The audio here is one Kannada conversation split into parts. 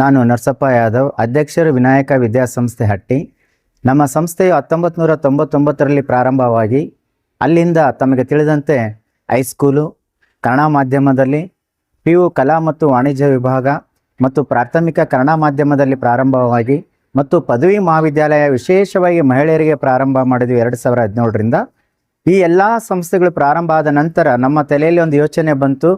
ನಾನು ನರಸಪ್ಪ ಯಾದವ್, ಅಧ್ಯಕ್ಷರು ವಿನಾಯಕ ವಿದ್ಯಾಸಂಸ್ಥೆ ಹಟ್ಟಿ. ನಮ್ಮ ಸಂಸ್ಥೆಯು ಹತ್ತೊಂಬತ್ತು ನೂರ ತೊಂಬತ್ತೊಂಬತ್ತರಲ್ಲಿ ಪ್ರಾರಂಭವಾಗಿ ಅಲ್ಲಿಂದ ತಮಗೆ ತಿಳಿದಂತೆ ಹೈಸ್ಕೂಲು, ಕನ್ನಡ ಮಾಧ್ಯಮದಲ್ಲಿ, ಪಿ ಯು ಕಲಾ ಮತ್ತು ವಾಣಿಜ್ಯ ವಿಭಾಗ ಮತ್ತು ಪ್ರಾಥಮಿಕ ಕನ್ನಡ ಮಾಧ್ಯಮದಲ್ಲಿ ಪ್ರಾರಂಭವಾಗಿ ಮತ್ತು ಪದವಿ ಮಹಾವಿದ್ಯಾಲಯ ವಿಶೇಷವಾಗಿ ಮಹಿಳೆಯರಿಗೆ ಪ್ರಾರಂಭ ಮಾಡಿದ್ವಿ ಎರಡು ಸಾವಿರ ಹದಿನೇಳರಿಂದ. ಈ ಎಲ್ಲ ಸಂಸ್ಥೆಗಳು ಪ್ರಾರಂಭ ಆದ ನಂತರ ನಮ್ಮ ತಲೆಯಲ್ಲಿ ಒಂದು ಯೋಚನೆ ಬಂತು.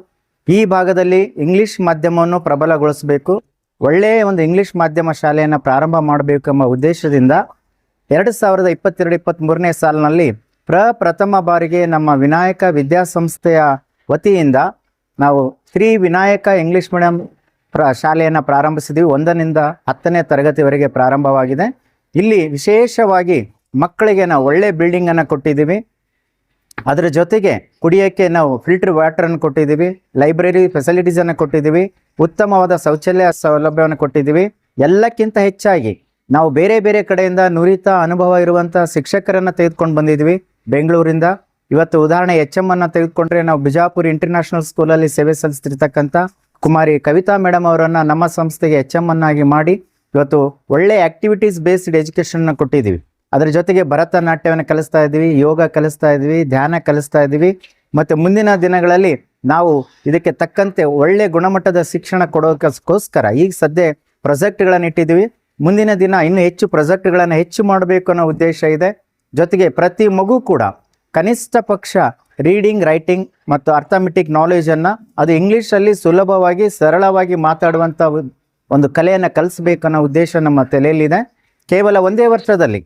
ಈ ಭಾಗದಲ್ಲಿ ಇಂಗ್ಲಿಷ್ ಮಾಧ್ಯಮವನ್ನು ಪ್ರಬಲಗೊಳಿಸಬೇಕು. ಒಳ್ಳೆಯ ಒಂದು ಇಂಗ್ಲಿಷ್ ಮಾಧ್ಯಮ ಶಾಲೆಯನ್ನು ಪ್ರಾರಂಭ ಮಾಡಬೇಕೆಂಬ ಉದ್ದೇಶದಿಂದ ಎರಡು ಸಾವಿರದ ಇಪ್ಪತ್ತೆರಡು ಇಪ್ಪತ್ತ್ಮೂರನೇ ಸಾಲಿನಲ್ಲಿ ಪ್ರಪ್ರಥಮ ಬಾರಿಗೆ ನಮ್ಮ ವಿನಾಯಕ ವಿದ್ಯಾಸಂಸ್ಥೆಯ ವತಿಯಿಂದ ನಾವು ಶ್ರೀ ವಿನಾಯಕ ಇಂಗ್ಲಿಷ್ ಮೀಡಿಯಂ ಪ್ರ ಶಾಲೆಯನ್ನು ಪ್ರಾರಂಭಿಸಿದ್ದೀವಿ ಒಂದರಿಂದ ಹತ್ತನೇ ತರಗತಿವರೆಗೆ ಪ್ರಾರಂಭವಾಗಿದೆ. ಇಲ್ಲಿ ವಿಶೇಷವಾಗಿ ಮಕ್ಕಳಿಗೆ ನಾವು ಒಳ್ಳೆ ಬಿಲ್ಡಿಂಗನ್ನು ಕೊಟ್ಟಿದ್ದೀವಿ. ಅದರ ಜೊತೆಗೆ ಕುಡಿಯೋಕ್ಕೆ ನಾವು ಫಿಲ್ಟರ್ ವಾಟರನ್ನು ಕೊಟ್ಟಿದ್ದೀವಿ. ಲೈಬ್ರರಿ ಫೆಸಿಲಿಟೀಸನ್ನು ಕೊಟ್ಟಿದ್ದೀವಿ. ಉತ್ತಮವಾದ ಶೌಚಾಲಯ ಸೌಲಭ್ಯವನ್ನು ಕೊಟ್ಟಿದ್ದೀವಿ. ಎಲ್ಲಕ್ಕಿಂತ ಹೆಚ್ಚಾಗಿ ನಾವು ಬೇರೆ ಬೇರೆ ಕಡೆಯಿಂದ ನುರಿತ ಅನುಭವ ಇರುವಂಥ ಶಿಕ್ಷಕರನ್ನು ತೆಗೆದುಕೊಂಡು ಬಂದಿದ್ವಿ ಬೆಂಗಳೂರಿಂದ. ಇವತ್ತು ಉದಾಹರಣೆ ಎಚ್ ಎಂ ಅನ್ನು ತೆಗೆದುಕೊಂಡ್ರೆ ನಾವು ಬಿಜಾಪುರ ಇಂಟರ್ನ್ಯಾಷನಲ್ ಸ್ಕೂಲಲ್ಲಿ ಸೇವೆ ಸಲ್ಲಿಸ್ತಿರ್ತಕ್ಕಂಥ ಕುಮಾರಿ ಕವಿತಾ ಮೇಡಮ್ ಅವರನ್ನು ನಮ್ಮ ಸಂಸ್ಥೆಗೆ ಎಚ್ ಎಂ ಅನ್ನಾಗಿ ಮಾಡಿ ಇವತ್ತು ಒಳ್ಳೆ ಆಕ್ಟಿವಿಟೀಸ್ ಬೇಸ್ಡ್ ಎಜುಕೇಷನ್ನ ಕೊಟ್ಟಿದ್ದೀವಿ. ಅದರ ಜೊತೆಗೆ ಭರತನಾಟ್ಯವನ್ನು ಕಲಿಸ್ತಾ ಇದ್ದೀವಿ, ಯೋಗ ಕಲಿಸ್ತಾ ಇದ್ದೀವಿ, ಧ್ಯಾನ ಕಲಿಸ್ತಾ ಇದ್ದೀವಿ. ಮತ್ತು ಮುಂದಿನ ದಿನಗಳಲ್ಲಿ ನಾವು ಇದಕ್ಕೆ ತಕ್ಕಂತೆ ಒಳ್ಳೆ ಗುಣಮಟ್ಟದ ಶಿಕ್ಷಣ ಕೊಡೋಕ್ಕೋಸ್ಕರ ಈಗ ಸದ್ಯ ಪ್ರಾಜೆಕ್ಟ್ಗಳನ್ನು ಇಟ್ಟಿದ್ದೀವಿ. ಮುಂದಿನ ದಿನ ಇನ್ನೂ ಹೆಚ್ಚು ಪ್ರಾಜೆಕ್ಟ್ಗಳನ್ನು ಹೆಚ್ಚು ಮಾಡಬೇಕು ಅನ್ನೋ ಉದ್ದೇಶ ಇದೆ. ಜೊತೆಗೆ ಪ್ರತಿ ಮಗು ಕೂಡ ಕನಿಷ್ಠ ಪಕ್ಷ ರೀಡಿಂಗ್, ರೈಟಿಂಗ್ ಮತ್ತು ಅರ್ಥಮೆಟಿಕ್ ನಾಲೆಜನ್ನು ಅದು ಇಂಗ್ಲೀಷಲ್ಲಿ ಸುಲಭವಾಗಿ, ಸರಳವಾಗಿ ಮಾತಾಡುವಂಥ ಒಂದು ಕಲೆಯನ್ನು ಕಲಿಸ್ಬೇಕು ಅನ್ನೋ ಉದ್ದೇಶ ನಮ್ಮ ತಲೆಯಲ್ಲಿದೆ. ಕೇವಲ ಒಂದೇ ವರ್ಷದಲ್ಲಿ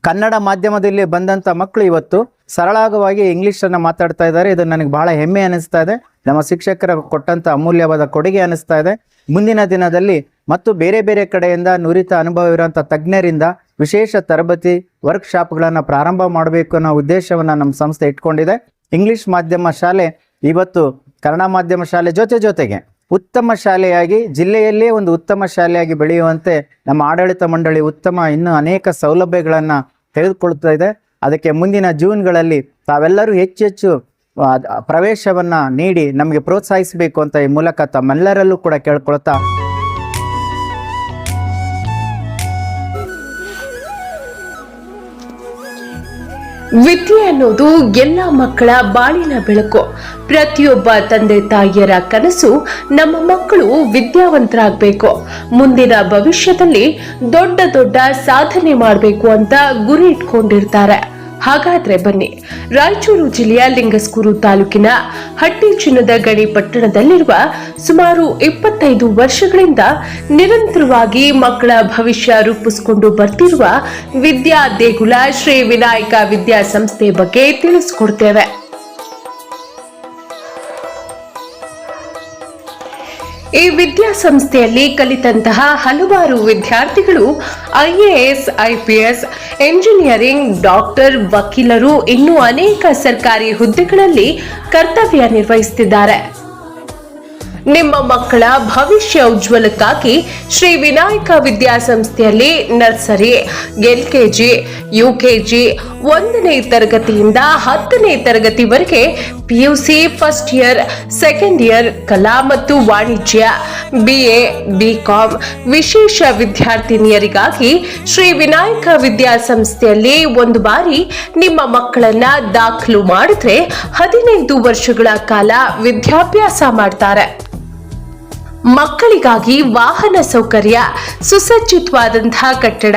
ಕನ್ನಡ ಮಾಧ್ಯಮದಲ್ಲಿ ಬಂದಂಥ ಮಕ್ಕಳು ಇವತ್ತು ಸರಳವಾಗಿ ಇಂಗ್ಲೀಷನ್ನು ಮಾತಾಡ್ತಾ ಇದ್ದಾರೆ. ಇದು ನನಗೆ ಬಹಳ ಹೆಮ್ಮೆ ಅನಿಸ್ತಾ ಇದೆ. ನಮ್ಮ ಶಿಕ್ಷಕರ ಕೊಟ್ಟಂಥ ಅಮೂಲ್ಯವಾದ ಕೊಡುಗೆ ಅನಿಸ್ತಾ ಇದೆ. ಮುಂದಿನ ದಿನದಲ್ಲಿ ಮತ್ತು ಬೇರೆ ಬೇರೆ ಕಡೆಯಿಂದ ನುರಿತ ಅನುಭವ ಇರುವಂಥ ತಜ್ಞರಿಂದ ವಿಶೇಷ ತರಬೇತಿ ವರ್ಕ್ಶಾಪ್ಗಳನ್ನು ಪ್ರಾರಂಭ ಮಾಡಬೇಕು ಅನ್ನೋ ಉದ್ದೇಶವನ್ನು ನಮ್ಮ ಸಂಸ್ಥೆ ಇಟ್ಕೊಂಡಿದೆ. ಇಂಗ್ಲಿಷ್ ಮಾಧ್ಯಮ ಶಾಲೆ ಇವತ್ತು ಕನ್ನಡ ಮಾಧ್ಯಮ ಶಾಲೆ ಜೊತೆ ಜೊತೆಗೆ ಉತ್ತಮ ಶಾಲೆಯಾಗಿ, ಜಿಲ್ಲೆಯಲ್ಲೇ ಒಂದು ಉತ್ತಮ ಶಾಲೆಯಾಗಿ ಬೆಳೆಯುವಂತೆ ನಮ್ಮ ಆಡಳಿತ ಮಂಡಳಿ ಉತ್ತಮ ಇನ್ನೂ ಅನೇಕ ಸೌಲಭ್ಯಗಳನ್ನು ತೆಗೆದುಕೊಳ್ತಾ ಇದೆ. ಅದಕ್ಕೆ ಮುಂದಿನ ಜೂನ್ಗಳಲ್ಲಿ ತಾವೆಲ್ಲರೂ ಹೆಚ್ಚು ಹೆಚ್ಚು ಪ್ರವೇಶವನ್ನು ನೀಡಿ ನಮಗೆ ಪ್ರೋತ್ಸಾಹಿಸಬೇಕು ಅಂತ ಈ ಮೂಲಕ ತಮ್ಮೆಲ್ಲರಲ್ಲೂ ಕೂಡ ಕೇಳ್ಕೊಳ್ತಾ ವಿದ್ಯೆ ಅನ್ನೋದು ಎಲ್ಲ ಮಕ್ಕಳ ಬಾಳಿನ ಬೆಳಕು. ಪ್ರತಿಯೊಬ್ಬ ತಂದೆ ತಾಯಿಯರ ಕನಸು ನಮ್ಮ ಮಕ್ಕಳು ವಿದ್ಯಾವಂತರಾಗಬೇಕು. ಮುಂದಿನ ಭವಿಷ್ಯದಲ್ಲಿ ದೊಡ್ಡ ದೊಡ್ಡ ಸಾಧನೆ ಮಾಡಬೇಕು ಅಂತ ಗುರಿ ಇಟ್ಕೊಂಡಿರ್ತಾರೆ. ಹಾಗಾದ್ರೆ ಬನ್ನಿ. ರಾಯಚೂರು ಜಿಲ್ಲೆಯ ಲಿಂಗಸ್ಕೂರು ತಾಲೂಕಿನ ಹಟ್ಟಿ ಚಿನ್ನದ ಗಡಿ ಪಟ್ಟಣದಲ್ಲಿರುವ ಸುಮಾರು ಇಪ್ಪತ್ತೈದು ವರ್ಷಗಳಿಂದ ನಿರಂತರವಾಗಿ ಮಕ್ಕಳ ಭವಿಷ್ಯ ರೂಪಿಸಿಕೊಂಡು ಬರ್ತಿರುವ ವಿದ್ಯಾ ದೇಗುಲ ಶ್ರೀ ವಿನಾಯಕ ವಿದ್ಯಾಸಂಸ್ಥೆ ಬಗ್ಗೆ ತಿಳಿಸ್ಕೊಡ್ತೇವೆ. ಈ ವಿದ್ಯಾಸಂಸ್ಥೆಯಲ್ಲಿ ಕಲಿತಂತಹ ಹಲವಾರು ವಿದ್ಯಾರ್ಥಿಗಳು ಐಎಎಸ್, ಐಪಿಎಸ್, ಎಂಜಿನಿಯರಿಂಗ್, ಡಾಕ್ಟರ್, ವಕೀಲರು ಇನ್ನೂ ಅನೇಕ ಸರ್ಕಾರಿ ಹುದ್ದೆಗಳಲ್ಲಿ ಕರ್ತವ್ಯ ನಿರ್ವಹಿಸುತ್ತಿದ್ದಾರೆ. ನಿಮ್ಮ ಮಕ್ಕಳ ಭವಿಷ್ಯ ಉಜ್ವಲಕ್ಕಾಗಿ ಶ್ರೀ ವಿನಾಯಕ ವಿದ್ಯಾಸಂಸ್ಥೆಯಲ್ಲಿ ನರ್ಸರಿ ಎಲ್ಕೆಜಿ ಯುಕೆಜಿ ಒಂದನೇ ತರಗತಿಯಿಂದ ಹತ್ತನೇ ತರಗತಿವರೆಗೆ PUC first year second year ಕಲಾ ಮತ್ತು ವಾಣಿಜ್ಯ ಬಿಎ ಬಿಕಾಂ ವಿಶೇಷ ವಿದ್ಯಾರ್ಥಿನಿಯರಿಗಾಗಿ ಶ್ರೀ ವಿನಾಯಕ ವಿದ್ಯಾಸಂಸ್ಥೆಯಲ್ಲಿ ಒಂದು ಬಾರಿ ನಿಮ್ಮ ಮಕ್ಕಳನ್ನ ದಾಖಲು ಮಾಡಿದ್ರೆ ಹದಿನೈದು ವರ್ಷಗಳ ಕಾಲ ವಿದ್ಯಾಭ್ಯಾಸ ಮಾಡ್ತಾರೆ. ಮಕ್ಕಳಿಗಾಗಿ ವಾಹನ ಸೌಕರ್ಯ ಸುಸಜ್ಜಿತವಾದಂತಹ ಕಟ್ಟಡ,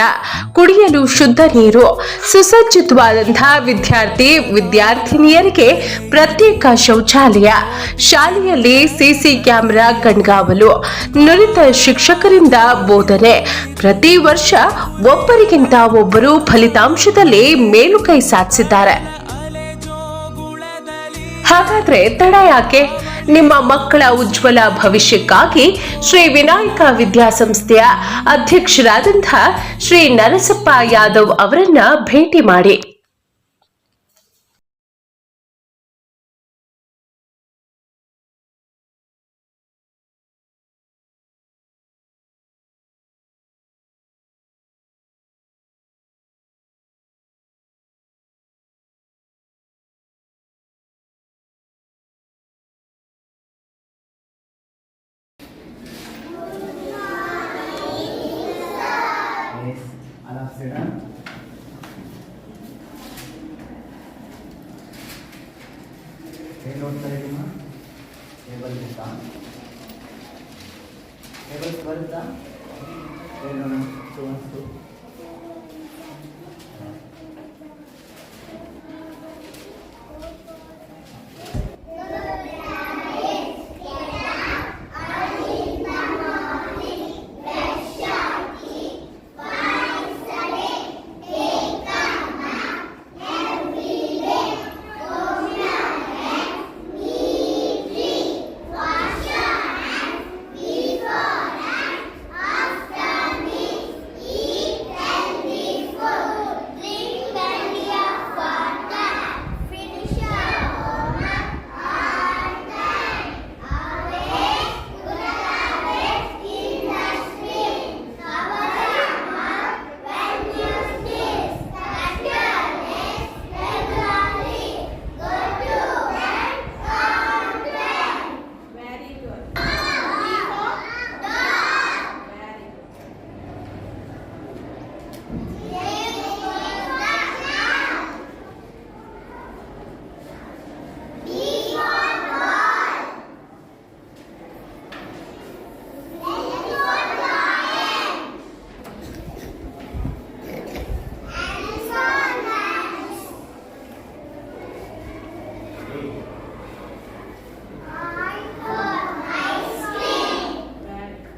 ಕುಡಿಯಲು ಶುದ್ಧ ನೀರು ಸುಸಜ್ಜಿತವಾದಂತಹ ವಿದ್ಯಾರ್ಥಿ, ವಿದ್ಯಾರ್ಥಿನಿಯರಿಗೆ ಪ್ರತ್ಯೇಕ ಶೌಚಾಲಯ, ಶಾಲೆಯಲ್ಲಿ ಸಿಸಿ ಕ್ಯಾಮೆರಾ ಕಣ್ಗಾವಲು, ನುರಿತ ಶಿಕ್ಷಕರಿಂದ ಬೋಧನೆ. ಪ್ರತಿ ವರ್ಷ ಒಬ್ಬರಿಗಿಂತ ಒಬ್ಬರು ಫಲಿತಾಂಶದಲ್ಲಿ ಮೇಲುಕೈ ಸಾಧಿಸಿದ್ದಾರೆ. ಹಾಗಾದ್ರೆ ತಡ ಯಾಕೆ? ನಿಮ್ಮ ಮಕ್ಕಳ ಉಜ್ವಲ ಭವಿಷ್ಯಕ್ಕಾಗಿ ಶ್ರೀ ವಿನಾಯಕ ವಿದ್ಯಾಸಂಸ್ಥೆಯ ಅಧ್ಯಕ್ಷರಾದಂತಹ ಶ್ರೀ ನರಸಪ್ಪ ಯಾದವ್ ಅವರನ್ನ ಭೇಟಿ ಮಾಡಿ. será नोट करेंगे हम टेबल के साथ टेबल पर था table number 2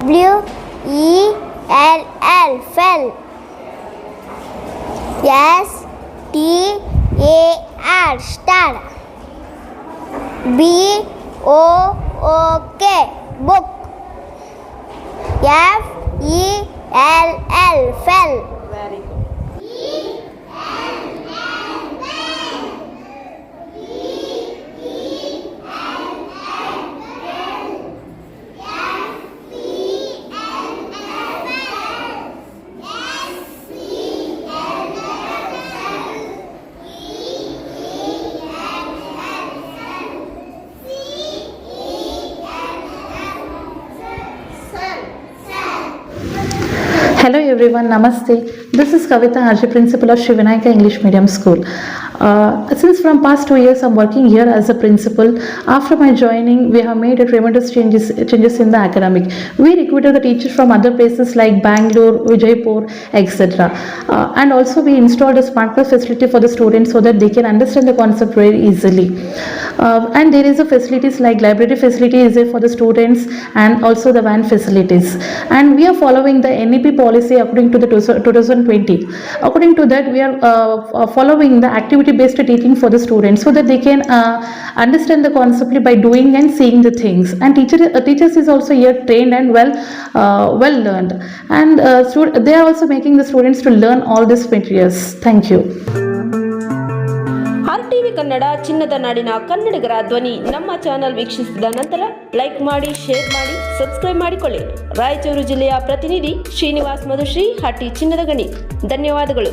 W E L L fell. S T A R star. B O O K book. F E L L fell. Very Hello everyone, Namaste. This is Kavita Haji, principal of Shivanayaka English Medium School. Uh, since from past two years I'm working here as a principal. After my joining, we have made a tremendous changes changes in the academic. We recruited the teachers from other places like Bangalore, Vijaypur, etc. Uh, and also we installed a smart class facility for the students so that they can understand the concept very easily. Uh, and there is a facilities like library facility is there for the students and also the van facilities. And we are following the NEP policy according to the 2020. According to that, we are uh, following the activity-based teaching for the students so that they can uh, understand the concept by doing and seeing the things. And teacher, uh, teachers is also here trained and well, uh, well learned. And uh, they are also making the students to learn all these materials. Thank you. Kannada ಚಿನ್ನದ ನಾಡಿನ ಕನ್ನಡಿಗರ ಧ್ವನಿ ನಮ್ಮ ಚಾನೆಲ್ ವೀಕ್ಷಿಸಿದ ನಂತರ ಲೈಕ್ ಮಾಡಿ ಶೇರ್ ಮಾಡಿ ಸಬ್ಸ್ಕ್ರೈಬ್ ಮಾಡಿಕೊಳ್ಳಿ ರಾಯಚೂರು ಜಿಲ್ಲೆಯ ಪ್ರತಿನಿಧಿ ಶ್ರೀನಿವಾಸ್ ಮಧುಶ್ರೀ ಹಟ್ಟಿ ಚಿನ್ನದ ಗಣಿ ಧನ್ಯವಾದಗಳು